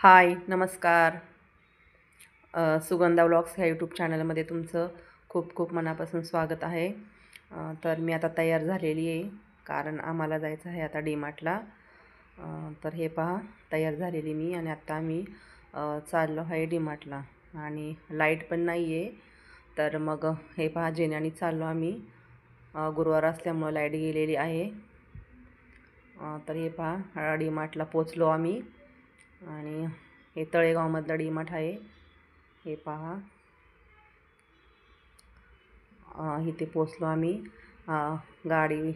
हाय नमस्कार. सुगंधा व्लॉग्स ह्या यूट्यूब चॅनलमध्ये तुमचं खूप खूप मनापासून स्वागत आहे. तर मी आता तयार झालेली आहे कारण आम्हाला जायचं आहे आता डीमार्टला. तर हे पहा तयार झालेली मी आणि आत्ता आम्ही चाललो आहे डीमार्टला. आणि लाइट पण नाही आहे तर मग हे पहा जेण्याने चाललो आम्ही. गुरुवार असल्यामुळं लाइट गेलेली आहे. तर हे पहा डीमार्टला पोचलो आम्ही. आणि हे तळेगावमधलं डीमार्ट आहे. हे पहा. इथे पोचलो आम्ही. गाडी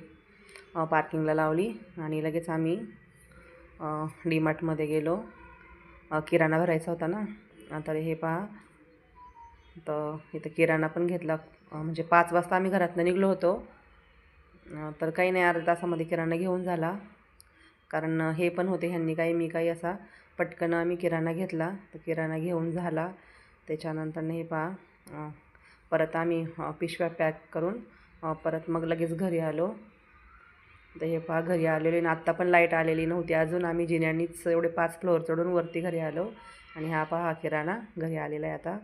पार्किंगला लावली आणि लगेच आम्ही अ, डीमार्टमध्ये गेलो. किराणा भरायचा होता ना? तर हे पहा. तर इथं किराणा पण घेतला. म्हणजे पाच वाजता आम्ही घरातनं निघलो होतो. तर काही नाही अर्धा तासामध्ये किराणा घेऊन झाला. कारण हे पण होते ह्यांनी काही मी काही असा पटकन आम्ही किराणा घेतला. तर किराणा घेऊन झाला. त्याच्यानंतर हे पहा परत आम्ही पिशव्या पॅक करून परत मग लगेच घरी आलो. तर हे पहा घरी आलेले आणि आत्ता पण लाइट आलेली नव्हती. अजून आम्ही जिन्यानीच एवढे पाच फ्लोअर चढून वरती घरी आलो. आणि हा पहा हा किराणा घरी आलेला आहे आता.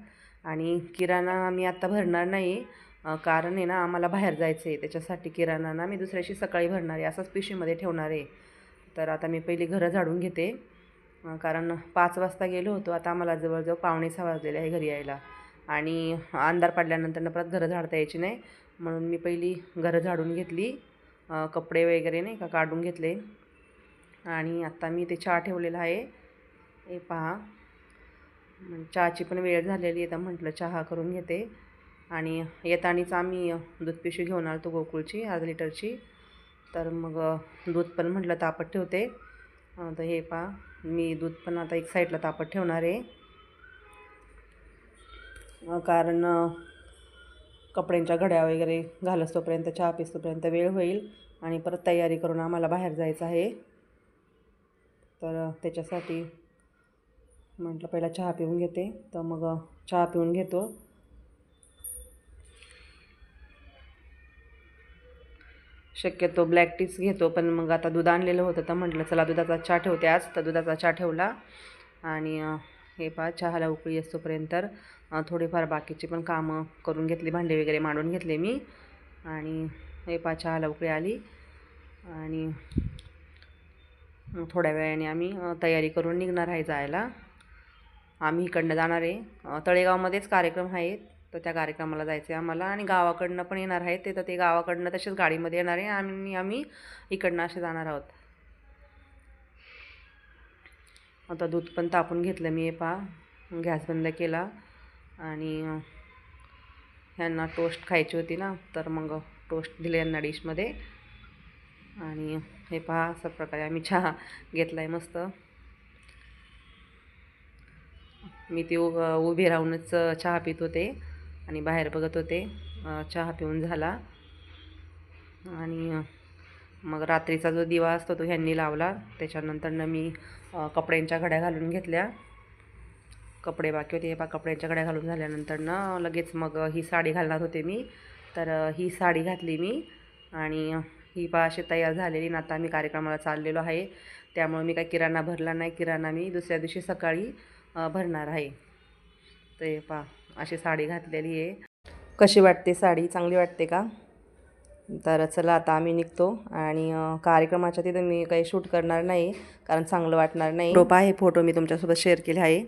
आणि किराणा आम्ही आत्ता भरणार नाही कारण आहे ना आम्हाला बाहेर जायचं आहे. त्याच्यासाठी किराणा ना मी दुसऱ्याशी सकाळी भरणार आहे. असंच पिशवीमध्ये ठेवणार आहे. तर आता मी पहिली घरं झाडून घेते. कारण पाच वाजता गेलो होतो. आता आम्हाला जवळजवळ पावणे सहा वाजलेले आहे घरी यायला. आणि अंधार पडल्यानंतर परत घरं झाडता यायची नाही. म्हणून मी पहिली घरं झाडून घेतली. कपडे वगैरे नाही का काढून घेतले. आणि आत्ता मी ते चहा ठेवलेला आहे. हे पहा. चहाची पण वेळ झालेली आहे तर म्हटलं चहा करून घेते. आणि येतानीच आम्ही दूध पिशवी घेऊन आलो तो गोकुळची अर्धा लिटरची. तर मग दूध पण म्हटलं तापत ठेवते. तर हे पहा. मी दूध पण आता एक साईडला तापत ठेवणार आहे. कारण कपड्यांच्या घड्या वगैरे घालस तोपर्यंत चहा पिसतोपर्यंत वेळ होईल आणि परत तयारी करून आम्हाला बाहेर जायचं आहे. तर त्याच्यासाठी म्हटलं पहिला चहा पिऊन घेते. तर मग चहा पिऊन घेतो. शक्यतो ब्लॅक टीच घेतो पण मग आता दूध आणलेलं होतं तर म्हटलं चला दुधाचा चहा ठेवते आज. तर दुधाचा चहा ठेवला. आणि हे पहा चहाला उकळी असतोपर्यंत थोडीफार बाकीची पण कामं करून घेतली भांडे वगैरे मांडून घेतले मी. आणि हे पहा चहाला उकळी आली. आणि थोड्या वेळाने आम्ही तयारी करून निघणार आहे जायला. आम्ही इकडनं जाणार आहे. तळेगावमध्येच कार्यक्रम आहेत. तर त्या कार्यक्रमाला जायचं आहे आम्हाला. आणि गावाकडनं पण येणार आहेत ते तर ते गावाकडनं तसेच गाडीमध्ये येणार आहे. आणि आम्ही इकडनं असे जाणार आहोत. आता दूध पण तापून घेतलं मी हे पहा. गॅस बंद केला. आणि ह्यांना टोस्ट खायची होती ना तर मग टोस्ट दिले यांना डिशमध्ये. आणि हे पहा अशा प्रकारे आम्ही चहा घेतला आहे मस्त. मी ती उभ उभी राहूनच चहा पित होते. आणि बाहेर बघत होते. चहा पिऊन झाला. आणि मग रात्रीचा जो दिवा असतो तो ह्यांनी लावला. त्याच्यानंतरनं मी कपड्यांच्या घड्या घालून घेतल्या. कपडे बाकी होते. हे कपड्यांच्या घड्या घालून झाल्यानंतरनं लगेच मग ही साडी घालणार होते मी. तर ही साडी घातली मी. आणि ही पा अशी तयार झालेली ना आता मी कार्यक्रमाला चाललेलो आहे. त्यामुळे मी काय किराणा भरला नाही. किराणा मी दुसऱ्या दिवशी सकाळी भरणार आहे. ते पा अशी साडी घातलेली आहे. कशी वाटते साडी? चांगली वाटते का? तर चला आता आम्ही निघतो आणि कार्यक्रमाच्या तिथं मी काही शूट करणार नाही कारण चांगलं वाटणार नाही. रोप आहे फोटो मी तुमच्यासोबत शेअर केले आहे.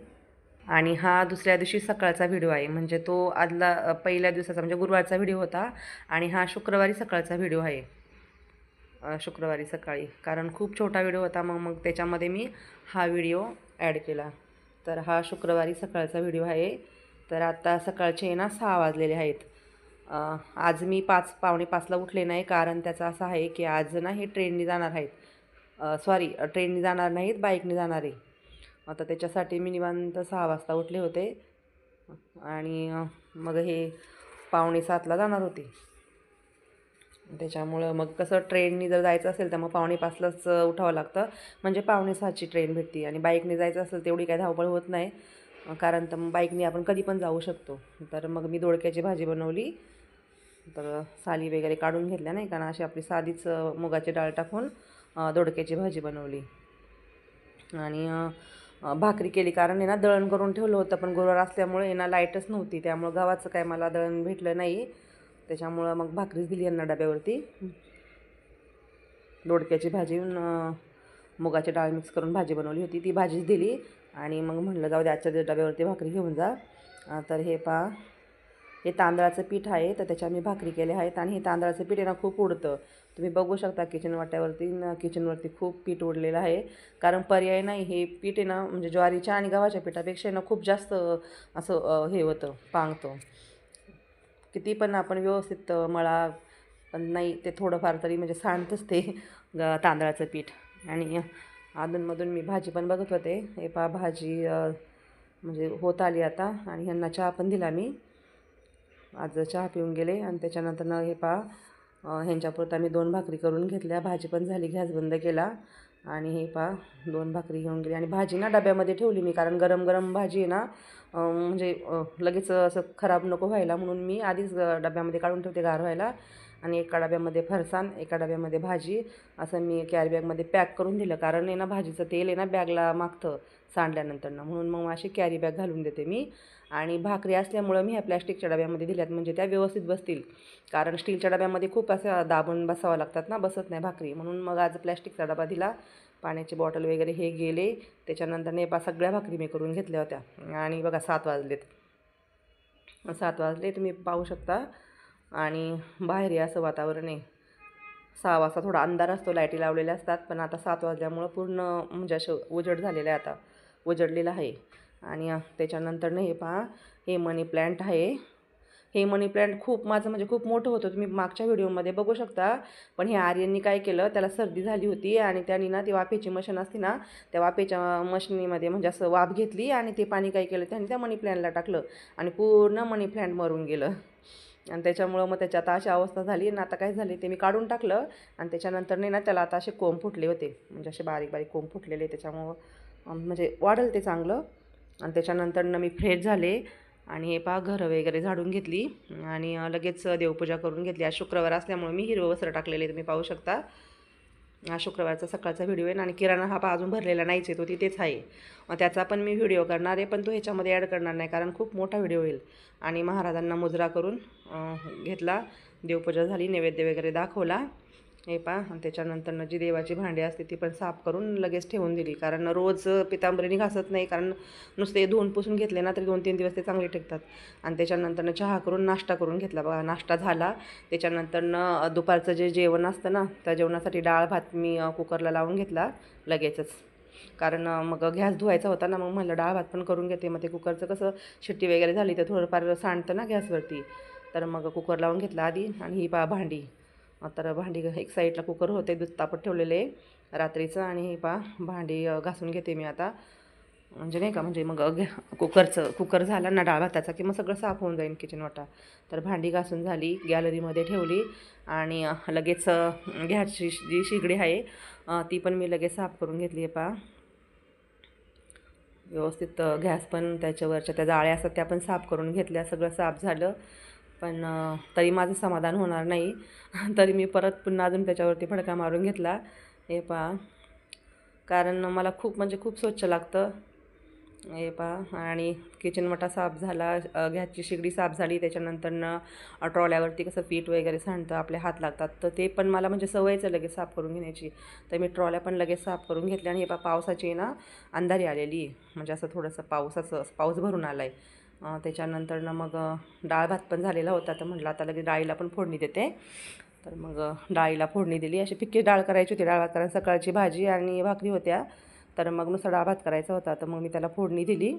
आणि हा दुसऱ्या दिवशी सकाळचा व्हिडिओ आहे. म्हणजे तो आदला पहिल्या दिवसाचा म्हणजे गुरुवारचा व्हिडिओ होता. आणि हा शुक्रवारी सकाळचा व्हिडिओ आहे. शुक्रवारी सकाळी. कारण खूप छोटा व्हिडिओ होता मग मग त्याच्यामध्ये मी हा व्हिडिओ ॲड केला. तर हा शुक्रवारी सकाळचा व्हिडिओ आहे. तर आता सकाळचे ना सहा वाजलेले आहेत. आज मी पाच पावणे पाचला उठले नाही कारण त्याचं असं आहे की आज ना हे ट्रेनने जाणार आहेत. सॉरी ट्रेनने जाणार नाहीत बाईकने जाणार आहे. आता त्याच्यासाठी मी निवांत सहा वाजता उठले होते. आणि मग हे पावणे सातला जाणार होते. त्याच्यामुळं मग कसं ट्रेननी जर जायचं असेल तर मग पावणे पाचलाच उठावं लागतं. म्हणजे पावणे सहाची ट्रेन भेटते आणि बाईकने जायचं असेल तेवढी काही धावपळ होत नाही. कारण तर मग बाईकने आपण कधी पण जाऊ शकतो. तर मग मी दोडक्याची भाजी बनवली. तर साली वगैरे काढून घेतल्या नाही कारण अशी आपली साधीच मुगाची डाळ टाकून दोडक्याची भाजी बनवली. आणि भाकरी केली कारण आहे ना दळण करून ठेवलं होतं. पण गुरुवार असल्यामुळे यांना ना लाईटच नव्हती. त्यामुळं गावाचं काय मला दळण भेटलं नाही. त्याच्यामुळं मग भाकरीच दिली यांना डब्यावरती. दोडक्याची भाजी मुगाची डाळ मिक्स करून भाजी बनवली होती. ती भाजीच दिली. आणि मग म्हणलं जाऊ दे आजच्या डब्यावरती भाकरी घेऊन जा. तर हे पा हे तांदळाचं पीठ आहे तर त्याच्या मी भाकरी केले आहेत. आणि हे तांदळाचं पीठ आहे ना खूप उडतं. तुम्ही बघू शकता किचन वाट्यावरती किचनवरती खूप पीठ उडलेलं आहे. कारण पर्याय नाही हे पीठ आहे ना म्हणजे ज्वारीच्या आणि गव्हाच्या पिठापेक्षा आहे ना खूप जास्त असं हे होतं पांगतं. किती पण आपण व्यवस्थित मळा पण नाही ते थोडंफार तरी म्हणजे सांडतंच ते तांदळाचं पीठ. आणि अधूनमधून मी भाजी पण बघत होते. हे पा भाजी म्हणजे होत आली आता आणि ह्यांना चहा पण दिला मी. आज चहा पिऊन गेले आणि त्याच्यानंतर हे पा ह्यांच्यापुरता मी दोन भाकरी करून घेतल्या. भाजी पण झाली गॅस बंद केला. आणि हे पा दोन भाकरी घेऊन गेली. आणि भाजी ना डब्यामध्ये ठेवली मी कारण गरम गरम भाजी आहे ना म्हणजे लगेच असं खराब नको व्हायला म्हणून मी आधीच डब्यामध्ये काढून ठेवते गार व्हायला. आणि एका डब्यामध्ये फरसाण एका डब्यामध्ये भाजी असं मी कॅरीबॅगमध्ये पॅक करून दिलं. कारण आहे ना भाजीचं तेल आहे ना बॅगला मागतं. सांडल्यानंतरनं. म्हणून मग अशी कॅरी बॅग घालून देते मी. आणि भाकरी असल्यामुळं मी ह्या प्लॅस्टिकच्या डब्यामध्ये दिल्यात. म्हणजे त्या व्यवस्थित बसतील. कारण स्टीलच्या डब्यामध्ये खूप असं दाबून बसावं लागतात ना बसत नाही भाकरी. म्हणून मग आज प्लॅस्टिकचा डबा दिला. पाण्याची बॉटल वगैरे हे गेले. त्याच्यानंतर नेपा सगळ्या भाकरी मी करून घेतल्या होत्या. आणि बघा सात वाजलेत. सात वाजले तुम्ही पाहू शकता. आणि बाहेर असं वातावरण आहे. सहा वाजता थोडा अंधार असतो. लाईटी लावलेल्या असतात. पण आता सात वाजल्यामुळं पूर्ण म्हणजे असं उजड झालेलं आहे आता. उजडलेलं आहे. आणि त्याच्यानंतरनं हे पहा हे मनी प्लॅन्ट आहे. हे मनी प्लॅन्ट खूप माझं म्हणजे खूप मोठं होतं. तुम्ही मागच्या व्हिडिओमध्ये बघू शकता. पण हे आर्यननी काय केलं त्याला सर्दी झाली होती आणि त्याने ना ती वाफेची मशीन असते ना त्या वाफेच्या मशीनीमध्ये म्हणजे असं वाफ घेतली आणि ते पाणी काय केलं त्याने त्या मनी प्लॅनला टाकलं आणि पूर्ण मनी प्लॅन्ट मरून गेलं. आणि त्याच्यामुळं मग त्याची आता अशी अवस्था झाली आणि आता काय झाली ते मी काढून टाकलं आणि त्याच्यानंतर नाही ना त्याला आता असे कोंब फुटले होते. म्हणजे असे बारीक बारीक कोंब फुटलेले त्याच्यामुळं म्हणजे वाढेल ते चांगलं. आणि त्याच्यानंतर मी फ्रेश झाले आणि हे पहा घरं वगैरे झाडून घेतली. आणि लगेच देवपूजा करून घेतली. आज शुक्रवार असल्यामुळे मी हिरवं वस्त्र टाकलेले तुम्ही पाहू शकता. हा शुक्रवारचा सकाळचा व्हिडिओ आहे आणि किराणा हा पहा अजून भरलेला नाहीच आहे तो तिथेच आहे. त्याचा पण मी व्हिडिओ करणार आहे पण तो ह्याच्यामध्ये ॲड करणार नाही कारण खूप मोठा व्हिडिओ होईल. आणि महाराजांना मुजरा करून घेतला. देवपूजा झाली नैवेद्य वगैरे दाखवला. हे पा आणि त्याच्यानंतर जी देवाची भांडी असते ती पण साफ करून लगेच ठेवून दिली. कारण रोज पितांबरीने घासत नाही कारण नुसते धुवून पुसून घेतले ना तरी दोन तीन दिवस ते चांगले टिकतात आणि त्याच्यानंतर चहा करून नाश्ता करून घेतला. बघा नाश्ता झाला. त्याच्यानंतर दुपारचं जे जेवण असतं ना त्या जेवणासाठी डाळ भात मी कुकरला लावून घेतला लगेचच. कारण मग गॅस धुवायचा होता ना मग म्हणलं डाळ भात पण करून घेते. मग ते कुकरचं कसं शिट्टी वगैरे झाली तर थोडंफार सांडतं ना गॅसवरती. तर मग कुकर लावून घेतला आधी आणि ही पा भांडी. तर भांडी एक साईडला कुकर होते दूध तापत ठेवलेले रात्रीचं आणि हे पा भांडी घासून घेते मी आता. म्हणजे नाही का म्हणजे मग कुकरचं कुकर झाला ना डाळ भाताचा की मग सगळं साफ होऊन जाईल किचन वाटा. तर भांडी घासून झाली गॅलरीमध्ये ठेवली आणि लगेच घ्याची गॅसची जी शिगडी आहे ती पण मी लगेच साफ करून घेतली आहे पा व्यवस्थित गॅस पण त्याच्यावरच्या त्या जाळ्या असतात त्या पण साफ करून घेतल्या सगळं साफ झालं. पण तरी माझं समाधान होणार नाही. तरी मी परत पुन्हा अजून त्याच्यावरती फडका मारून घेतला. हे पा कारण मला खूप म्हणजे खूप स्वच्छ लागतं. हे पहा. आणि किचन मटा साफ झाला अ, गॅसची शिगडी साफ झाली. त्याच्यानंतरनं ट्रॉल्यावरती कसं पीठ वगैरे सांडतं आपले हात लागतात. तर ते पण मला म्हणजे सवयचं लगेच साफ करून घेण्याची. तर मी ट्रॉल्या पण लगेच साफ करून घेतल्या आणि हे पहा पावसाची आहे ना अंधारी आलेली. म्हणजे असं थोडंसं पावसाचं पाऊस भरून आला आहे त्याच्यानंतरनं मग डाळ भात पण झालेला होता. तर म्हटलं आता लगेच डाळीला पण फोडणी देते. तर मग डाळीला फोडणी दिली. अशी फिक्की डाळ करायची होती. डाळ भात कारण सकाळची भाजी आणि भाकरी होत्या. तर मग नुसता डाळ भात करायचा होता. तर मग मी त्याला फोडणी दिली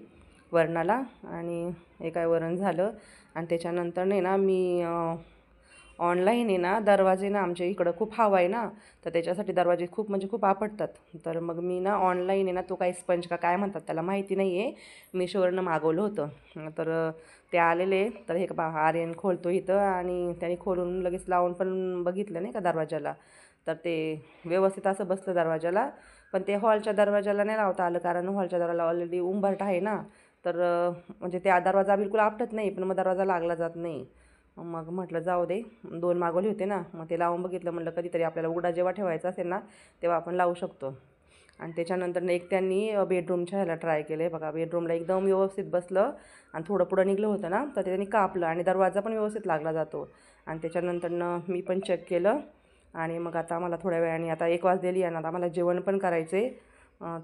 वरणाला आणि हे वरण झालं. आणि त्याच्यानंतर नाही ना मी ऑनलाईन आहे ना दरवाजे ना आमच्या इकडं खूप हवा आहे ना तर त्याच्यासाठी दरवाजे खूप म्हणजे खूप आपटतात. तर मग मी ना ऑनलाईन आहे ना तो काही स्पंज का काय म्हणतात त्याला माहिती नाही आहे मिशोवरनं मागवलं होतं. तर ते आलेले तर हे बा आर्यन खोलतो इथं आणि त्याने खोलून लगेच लावून पण बघितलं नाही का दरवाजाला. तर ते व्यवस्थित असं बसलं दरवाजाला. पण ते हॉलच्या दरवाजाला नाही लावता आलं कारण हॉलच्या दरवाजाला ऑलरेडी उंबरट आहे ना. तर म्हणजे त्या दरवाजा बिलकुल आपटत नाही पण मग दरवाजा लागला जात नाही. मग म्हटलं जाऊ दे. दोन मागवले होते ना मग ते लावून बघितलं म्हटलं कधीतरी आपल्याला उघडा जेव्हा ठेवायचा असेल ना तेव्हा आपण लावू शकतो. आणि त्याच्यानंतर एक त्यांनी बेडरूमच्या ह्याला ट्राय केलं बघा. बेडरूमला एकदम व्यवस्थित बसलं आणि थोडं पुढं निघलं होतं ना तर ते त्यांनी कापलं आणि दरवाजा पण व्यवस्थित लागला जातो. आणि त्याच्यानंतरनं मी पण चेक केलं आणि मग आता मला थोड्या वेळाने आता एक वाजलेली आहे ना आता मला जेवण पण करायचं आहे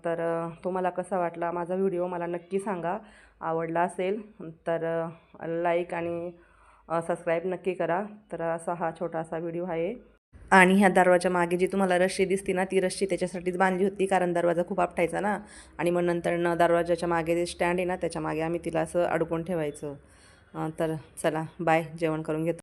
तर तो तुम्हाला कसा वाटला माझा व्हिडिओ मला नक्की सांगा. आवडला असेल तर लाईक आणि सबस्क्राईब नक्की करा. तर असा हा छोटासा व्हिडिओ आहे. आणि ह्या दरवाजा मागे जी तुम्हाला रश्शी दिसती ना ती रश्शी त्याच्यासाठीच बांधली होती कारण दरवाजा खूप आपटायचा ना. आणि मग नंतर न दरवाजाच्या मागे जे स्टँड आहे ना त्याच्यामागे आम्ही तिला असं अडकून ठेवायचं. तर चला बाय जेवण करून घेतो.